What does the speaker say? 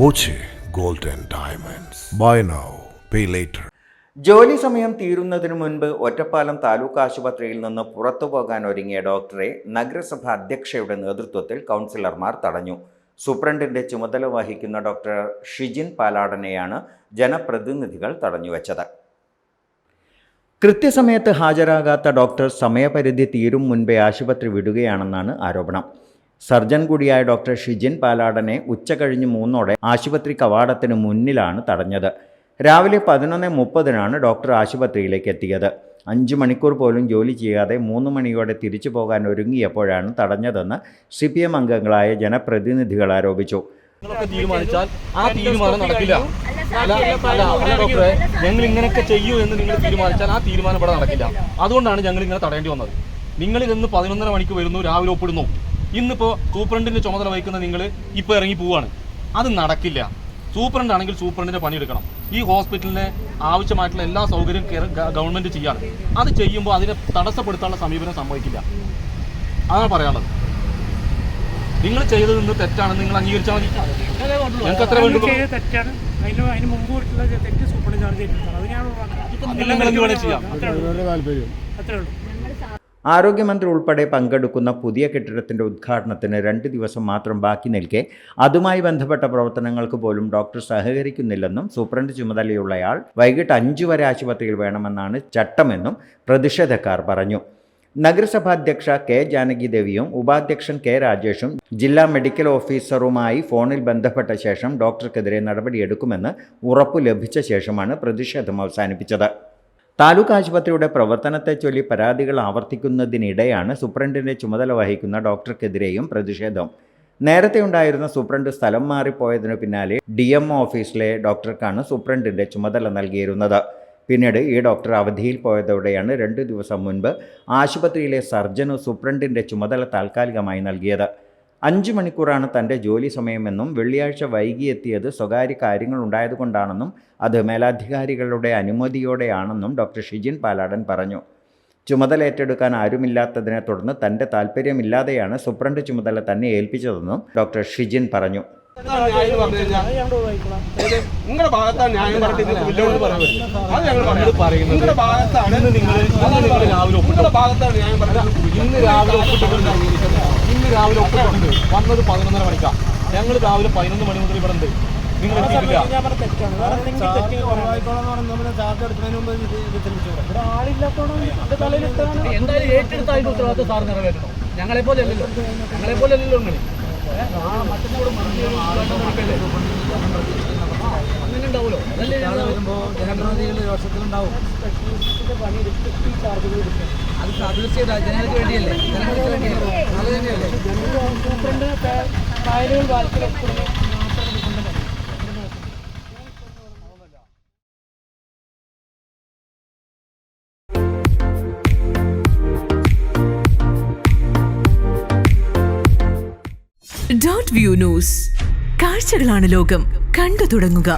Boche gold diamonds. Buy now pay later. ജോലി സമയം തീരുന്നതിനു മുൻപ് ഒറ്റപ്പാലം താലൂക്ക് ആശുപത്രിയിൽ നിന്ന് പുറത്തു പോകാൻ ഒരുങ്ങിയ ഡോക്ടറെ നഗരസഭ അധ്യക്ഷയുടെ നേതൃത്വത്തിൽ കൗൺസിലർമാർ തടഞ്ഞു. സൂപ്രണ്ടിന്റെ ചുമതല വഹിക്കുന്ന ഡോക്ടർ ഷിജിൻ പാലാടനെയാണ് ജനപ്രതിനിധികൾ തടഞ്ഞുവെച്ചത് കൃത്യസമയത്ത് ഹാജരാകാത്ത ഡോക്ടർ സമയപരിധി തീരും മുൻപേ ആശുപത്രി വിടുകയാണെന്നാണ് ആരോപണം. സർജൻ കൂടിയായ ഡോക്ടർ ഷിജിൻ പാലാടനെ ഉച്ച കഴിഞ്ഞ് മൂന്നോടെ ആശുപത്രി കവാടത്തിന് മുന്നിലാണ് തടഞ്ഞത്. രാവിലെ പതിനൊന്ന് മുപ്പതിനാണ് ഡോക്ടർ ആശുപത്രിയിലേക്ക് എത്തിയത്. അഞ്ച് മണിക്കൂർ പോലും ജോലി ചെയ്യാതെ മൂന്ന് മണിയോടെ തിരിച്ചു പോകാൻ ഒരുങ്ങിയപ്പോഴാണ് തടഞ്ഞതെന്ന് സി പി എം അംഗങ്ങളായ ജനപ്രതിനിധികൾ ആരോപിച്ചു. തീരുമാനിച്ചാൽ ആ തീരുമാനം നടക്കില്ല. ഞങ്ങൾ ഇങ്ങനെയൊക്കെ ചെയ്യൂ എന്ന് നിങ്ങൾ തീരുമാനിച്ചാൽ ആ തീരുമാനം ഇവിടെ നടക്കില്ല. അതുകൊണ്ടാണ് ഞങ്ങൾ ഇങ്ങനെ തടയേണ്ടി വന്നത്. നിങ്ങൾ ഇന്ന് പതിനൊന്നര മണിക്ക് വരുന്നു രാവിലെ ഒപ്പിടുന്നു. ഇന്നിപ്പോൾ സൂപ്രണ്ടിന്റെ ചുമതല വഹിക്കുന്ന നിങ്ങൾ ഇപ്പോൾ ഇറങ്ങി പോവാണ്. അത് നടക്കില്ല. സൂപ്രണ്ട് ആണെങ്കിൽ സൂപ്രണ്ടിന്റെ പണിയെടുക്കണം ഈ ഹോസ്പിറ്റലിന് ആവശ്യമായിട്ടുള്ള എല്ലാ സൗകര്യവും കേര- ഗവൺമെന്റ് ചെയ്യാണ്. അത് ചെയ്യുമ്പോൾ അതിനെ തടസ്സപ്പെടുത്താനുള്ള സമീപനം സംഭവിക്കില്ല. അതാണ് പറയാനുള്ളത്. നിങ്ങൾ ചെയ്തത് ഇന്ന് തെറ്റാണെന്ന് നിങ്ങൾ അംഗീകരിച്ചാൽ മതി. ഞങ്ങൾക്ക് അത്ര വേണ്ടു ചെയ്ത തെറ്റാണ്. അതിന് അതിന് മുമ്പ് തെറ്റ് സൂപ്പർ ചാർജ് ചെയ്തിട്ടുണ്ട്. അത് ഞാൻ ചെയ്യാം. അത്രേ ഉള്ളൂ. ആരോഗ്യമന്ത്രി ഉൾപ്പെടെ പങ്കെടുക്കുന്ന പുതിയ കെട്ടിടത്തിന്റെ ഉദ്ഘാടനത്തിന് രണ്ട് ദിവസം മാത്രം ബാക്കി നിൽക്കെ അതുമായി ബന്ധപ്പെട്ട പ്രവർത്തനങ്ങൾക്ക് പോലും ഡോക്ടർ സഹകരിക്കുന്നില്ലെന്നും സൂപ്രണ്ട് ചുമതലയുള്ളയാൾ വൈകിട്ട് അഞ്ചു വരെ ആശുപത്രിയിൽ വേണമെന്നാണ് ചട്ടമെന്നും പ്രതിഷേധക്കാർ പറഞ്ഞു. നഗരസഭാധ്യക്ഷ കെ ജാനകി ദേവിയും ഉപാധ്യക്ഷൻ കെ രാജേഷും ജില്ലാ മെഡിക്കൽ ഓഫീസറുമായി ഫോണിൽ ബന്ധപ്പെട്ട ശേഷം ഡോക്ടർക്കെതിരെ നടപടിയെടുക്കുമെന്ന് ഉറപ്പു ലഭിച്ച ശേഷമാണ് പ്രതിഷേധം അവസാനിപ്പിച്ചത്. താലൂക്ക് ആശുപത്രിയുടെ പ്രവർത്തനത്തെ ചൊല്ലി പരാതികൾ ആവർത്തിക്കുന്നതിനിടെയാണ് സൂപ്രണ്ടിന്റെ ചുമതല വഹിക്കുന്ന ഡോക്ടർക്കെതിരെയും പ്രതിഷേധം. നേരത്തെ ഉണ്ടായിരുന്ന സൂപ്രണ്ട് സ്ഥലം മാറിപ്പോയതിനു പിന്നാലെ ഡി എം ഓഫീസിലെ ഡോക്ടർക്കാണ് സൂപ്രണ്ടിന്റെ ചുമതല നൽകിയിരുന്നത്. പിന്നീട് ഈ ഡോക്ടർ അവധിയിൽ പോയതോടെയാണ് രണ്ട് ദിവസം മുൻപ് ആശുപത്രിയിലെ സർജനു സൂപ്രണ്ടിന്റെ ചുമതല താൽക്കാലികമായി നൽകിയത്. അഞ്ച് മണിക്കൂറാണ് തന്റെ ജോലി സമയമെന്നും വെള്ളിയാഴ്ച വൈകിയെത്തിയത് സ്വകാര്യ കാര്യങ്ങൾ ഉണ്ടായതുകൊണ്ടാണെന്നും അത് മേലാധികാരികളുടെ അനുമതിയോടെയാണെന്നും ഡോക്ടർ ഷിജിൻ പാലാടൻ പറഞ്ഞു. ചുമതല ഏറ്റെടുക്കാൻ ആരുമില്ലാത്തതിനെ തുടർന്ന് തന്റെ താല്പര്യമില്ലാതെയാണ് സുപ്രണ്ട് ചുമതല തന്നെ ഏൽപ്പിച്ചതെന്നും ഡോക്ടർ ഷിജിൻ പറഞ്ഞു. ഭാഗത്താണ് ഭാഗത്താണ്. ഞാൻ പറഞ്ഞത്. ഇന്ന് രാവിലെ രാവിലെ ഒപ്പിട്ടിട്ടുണ്ട് വന്നത് പതിനൊന്നര മണിക്കാ. ഞങ്ങൾ രാവിലെ പതിനൊന്ന് മണി മുതൽ ഇവിടെ ഉണ്ട്. നിങ്ങൾ എത്തിയിട്ടില്ല. എന്തായാലും ഏറ്റെടുത്ത അതിന്റെ ഉത്തരവാദിത്വം സാർ നിറവേറ്റണം. ഞങ്ങളെ പോലെ അല്ലല്ലോ ഞങ്ങളെ പോലെ അല്ലല്ലോ ഉണ്ടാവുമല്ലോ? അതല്ലേ അത് തീർച്ചയായിട്ടും ജനങ്ങൾക്ക് വേണ്ടിയല്ലേ? ജനങ്ങൾക്ക് വേണ്ടിയല്ലേ? അത് തന്നെയല്ലേ? സൂപ്രണ്ട് ഡോട്ട് വ്യൂ ന്യൂസ് കാഴ്ചകളാണ് ലോകം. കണ്ടു തുടങ്ങുക.